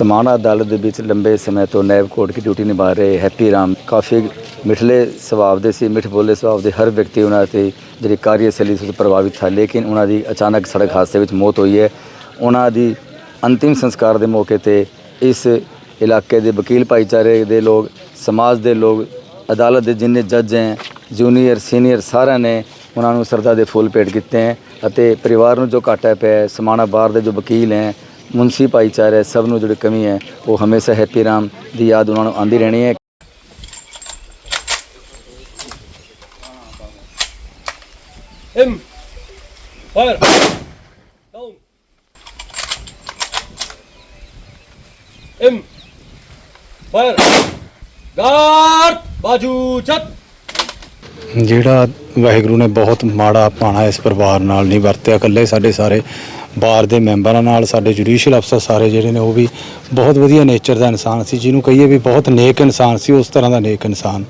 ਸਮਾਣਾ ਅਦਾਲਤ ਦੇ ਵਿੱਚ ਲੰਬੇ ਸਮੇਂ ਤੋਂ ਨਾਇਬ ਕੋਰਟ ਦੀ ਡਿਊਟੀ ਨਿਭਾ ਰਹੇ ਹੈਪੀ ਰਾਮ ਕਾਫੀ ਮਿਠਲੇ ਸੁਭਾਅ ਦੇ ਸੀ, ਮਿੱਠ ਬੋਲੇ ਸੁਭਾਅ ਦੇ ਹਰ ਵਿਅਕਤੀ ਉਹਨਾਂ ਤੇ ਜਿਹੜੀ ਕਾਰਜਸ਼ੈਲੀ ਤੋਂ ਪ੍ਰਭਾਵਿਤ ਥਾ। ਲੇਕਿਨ ਉਹਨਾਂ ਦੀ ਅਚਾਨਕ ਸੜਕ ਹਾਦਸੇ ਵਿੱਚ ਮੌਤ ਹੋਈ ਹੈ। ਉਹਨਾਂ ਦੀ ਅੰਤਿਮ ਸੰਸਕਾਰ ਦੇ ਮੌਕੇ ਤੇ ਇਸ ਇਲਾਕੇ ਦੇ ਵਕੀਲ ਭਾਈਚਾਰੇ ਦੇ ਲੋਕ, ਸਮਾਜ ਦੇ ਲੋਕ, ਅਦਾਲਤ ਦੇ ਜਿੰਨੇ ਜੱਜ ਹੈ, ਜੂਨੀਅਰ, ਸੀਨੀਅਰ ਸਾਰਿਆਂ ਨੇ ਉਹਨਾਂ ਨੂੰ ਸਰਦਾ ਦੇ ਫੁੱਲ ਭੇਟ ਕੀਤੇ ਹੈ ਅਤੇ ਪਰਿਵਾਰ ਨੂੰ ਜੋ ਘਾਟਾ ਪਿਆ ਸਮਾਣਾ ਬਾਰ ਦੇ ਜੋ ਵਕੀਲ ਹੈ ਮੁਨਸੀ ਭਾਈਚਾਰੇ ਹੈ, ਸਭ ਨੂੰ ਜਿਹੜੀ ਕਮੀ ਹੈ ਉਹ ਹਮੇਸ਼ਾ ਹੈਪੀ ਰਾਮ ਦੀ ਯਾਦ ਉਹਨਾਂ ਨੂੰ ਆਂਦੀ ਰਹਿਣੀ ਹੈ M. Fire. Down. M. Fire. Guard. ਬਾਜੂ ਚੱਤ ਜਿਹੜਾ ਵਾਹਿਗੁਰੂ ਨੇ ਬਹੁਤ ਮਾੜਾ ਪਾਣਾ ਇਸ ਪਰਿਵਾਰ ਨਾਲ ਨਹੀਂ ਵਰਤਿਆ ਇਕੱਲੇ ਸਾਡੇ ਸਾਰੇ ਬਾਰ ਦੇ ਮੈਂਬਰਾਂ ਨਾਲ, ਸਾਡੇ ਜੁਡੀਸ਼ੀਅਲ ਅਫਸਰ ਸਾਰੇ ਜਿਹੜੇ ਨੇ, ਉਹ ਵੀ ਬਹੁਤ ਵਧੀਆ ਨੇਚਰ ਦਾ ਇਨਸਾਨ ਸੀ, ਜਿਹਨੂੰ ਕਹੀਏ ਵੀ ਬਹੁਤ ਨੇਕ ਇਨਸਾਨ ਸੀ, ਉਸ ਤਰ੍ਹਾਂ ਦਾ ਨੇਕ ਇਨਸਾਨ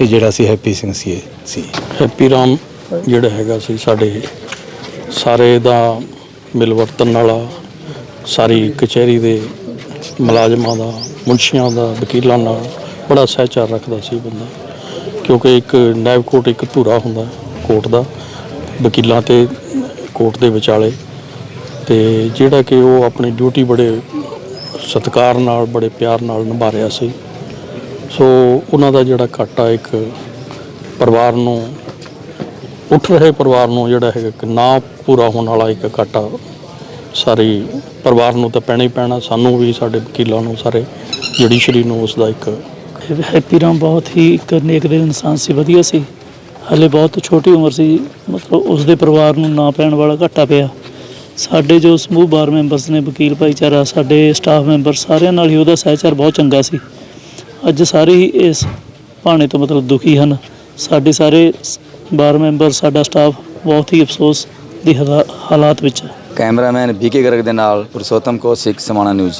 ਇਹ ਜਿਹੜਾ ਸੀ ਹੈਪੀ ਸਿੰਘ ਸੀ, ਇਹ ਸੀ। ਹੈਪੀ ਰਾਮ ਜਿਹੜਾ ਹੈਗਾ ਸੀ, ਸਾਡੇ ਸਾਰੇ ਦਾ ਮਿਲਵਰਤਨ ਵਾਲਾ, ਸਾਰੀ ਕਚਹਿਰੀ ਦੇ ਮੁਲਾਜ਼ਮਾਂ ਦਾ, ਮੁਨਸ਼ੀਆਂ ਦਾ, ਵਕੀਲਾਂ ਨਾਲ ਬੜਾ ਸਹਿਚਾਰ ਰੱਖਦਾ ਸੀ ਬੰਦਾ। ਕਿਉਂਕਿ ਇੱਕ ਨਾਇਬ ਕੋਰਟ ਇੱਕ ਧੂਰਾ ਹੁੰਦਾ ਕੋਰਟ ਦਾ, ਵਕੀਲਾਂ ਤੇ ਕੋਰਟ ਦੇ ਵਿਚਾਲੇ। ਤੇ ਜਿਹੜਾ ਕਿ ਉਹ ਆਪਣੀ ਡਿਊਟੀ ਬੜੇ ਸਤਿਕਾਰ ਨਾਲ, ਬੜੇ ਪਿਆਰ ਨਾਲ ਨਿਭਾ ਰਿਹਾ ਸੀ। ਸੋ ਉਹਨਾਂ ਦਾ ਜਿਹੜਾ ਘਾਟਾ ਇੱਕ ਪਰਿਵਾਰ ਨੂੰ, ਉੱਠ ਰਹੇ ਪਰਿਵਾਰ ਨੂੰ ਜਿਹੜਾ ਹੈਗਾ ਕਿ ਨਾ ਪੂਰਾ ਹੋਣ ਵਾਲਾ ਇੱਕ ਘਾਟਾ ਸਾਰੀ ਪਰਿਵਾਰ ਨੂੰ ਤਾਂ ਪੈਣਾ ਹੀ ਪੈਣਾ, ਸਾਨੂੰ ਵੀ ਸਾਡੇ ਵਕੀਲਾਂ ਨੂੰ, ਸਾਰੇ ਜੁਡੀਸ਼ਰੀ ਨੂੰ ਉਸ ਦਾ ਇੱਕ ਹੈਪੀ ਰਾਮ ਬਹੁਤ ਹੀ ਇੱਕ ਨੇਕ ਦੇ ਇਨਸਾਨ ਸੀ, ਵਧੀਆ ਸੀ। ਹਲੇ ਬਹੁਤ ਛੋਟੀ ਉਮਰ ਸੀ, ਮਤਲਬ ਉਸ ਦੇ ਪਰਿਵਾਰ ਨੂੰ ਨਾ ਪੈਣ ਵਾਲਾ ਘਾਟਾ ਪਿਆ। ਸਾਡੇ ਜੋ ਸਮੂਹ ਬਾਰ ਮੈਂਬਰਸ ਨੇ, ਵਕੀਲ ਭਾਈਚਾਰਾ, ਸਾਡੇ ਸਟਾਫ ਮੈਂਬਰ, ਸਾਰਿਆਂ ਨਾਲ ਹੀ ਉਹਦਾ ਸਹਿਚਾਰ ਬਹੁਤ ਚੰਗਾ ਸੀ। ਅੱਜ ਸਾਰੇ ਹੀ ਇਸ ਭਾਣੇ ਤੋਂ ਮਤਲਬ ਦੁਖੀ ਹਨ। ਸਾਡੇ ਸਾਰੇ ਬਾਰ ਮੈਂਬਰ, ਸਾਡਾ ਸਟਾਫ ਬਹੁਤ ਹੀ ਅਫਸੋਸ ਦੀ ਹਾਲਾ- ਹਾਲਾਤ ਵਿੱਚ ਹੈ। ਕੈਮਰਾਮੈਨ ਬੀਕੇ ਗਰਗ ਦੇ ਨਾਲ ਪੁਰਸ਼ੋਤਮ ਕੌਸ਼ਿਕ ਸਮਾਣਾ ਨਿਊਜ਼।